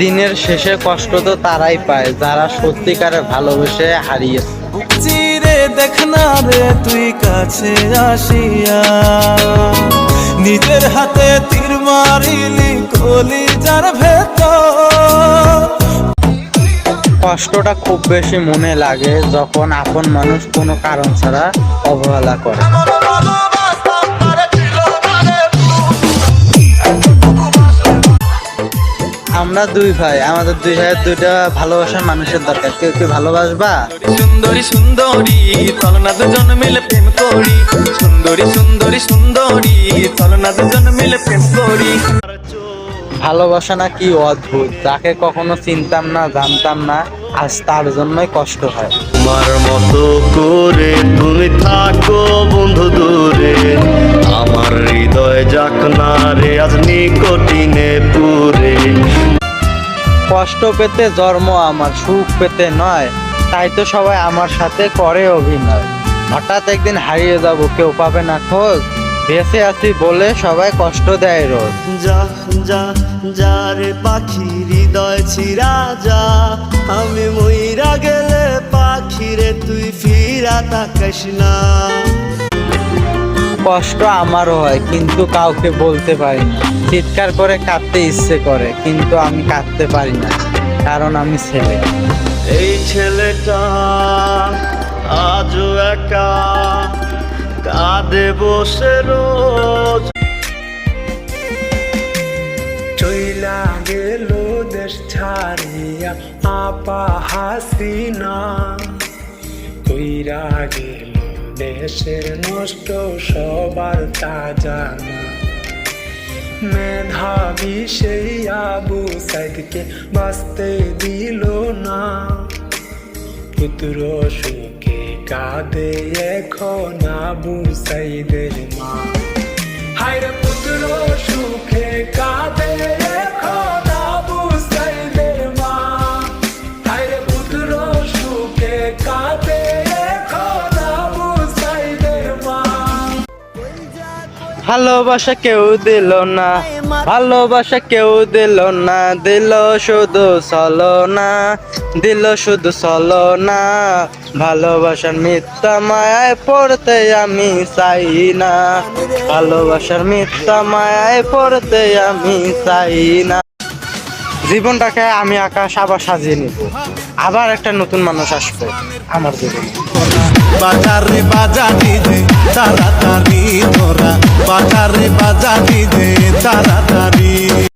দিনের শেষে কষ্ট তো তারাই পায় যারা সত্যিকারে ভালোবেসে হারিয়েছে। চিরে দেখ না রে তুই কাছে আসিয়া। নিজের হাতে তীর মারিলি কলি যার ভেতর। কষ্টটা খুব বেশি মনে লাগে যখন আপন মানুষ কোনো কারণ ছাড়া অবহেলা করে। আমরা দুই ভাই। আমাদের দুই ভাইয়ের দুইটা ভালোবাসার মানুষের দরকার। কেউ কেউ ভালোবাসবা? সুন্দরী সুন্দরী চল না দুজন মিলে প্রেম করি। সুন্দরী সুন্দরী সুন্দরী চল না দুজন মিলে প্রেম করি। ভালোবাসা না কি অদ্ভুত? যাকে কখনো চিনতাম না জানতাম না আজ তার জন্যই কষ্ট হয়। তোমার মতো করে তুমি থাকো বন্ধু দূরে। আমার হৃদয় যাক না রে আজ নিকটিনে পুরে কষ্ট পেতে জন্ম আমার, সুখ পেতে নয়। তাই তো সবাই আমার সাথে করে অভিনয়। হঠাৎ একদিন হারিয়ে যাব, কেউ পাবে না খোঁজ। বেঁচে আছি বলে সবাই কষ্ট দেয় রোজ। যা যা যা রে পাখি হৃদয় ছিরা যা, আমি মইরা গেলে পাখি রে তুই ফিরা তাকাস না। কষ্ট আমারও হয়, কিন্তু কাউকে বলতে পারি না। চিৎকার করে কাঁদতে ইচ্ছে করে, কিন্তু আমি কাঁদতে পারি না, কারণ আমি ছেলে। এই ছেলেটা আজও একা, কাঁদে বসে রোজ। চইলা গেল দেশ ছাড়িয়া, আপা হাসিনা। কইরা গেল দেশের নষ্ট সবার তা জানা মেধাবী সেই আবু সাইদকে বাঁচতে দিল না। পুত্র সুখে কাঁদে এখন আবু সাইদের মা। ভালোবাসা কেউ দিল না, ভালোবাসা কেউ দিল না, দিল শুধু চলো না দিল শুধু চলো না ভালোবাসার মিথ্যা মায়ায় পড়তে আমি চাই না, ভালোবাসার মিথ্যা মায়ায় পড়তে আমি চাই না। জীবনটাকে আমি আকাশ আবার সাজিয়ে নিব, আবার একটা নতুন মানুষ আসবে আমার জীবনে। বাজারে বাজানি দে বাজারে বাজানি দে তাড়াতাড়ি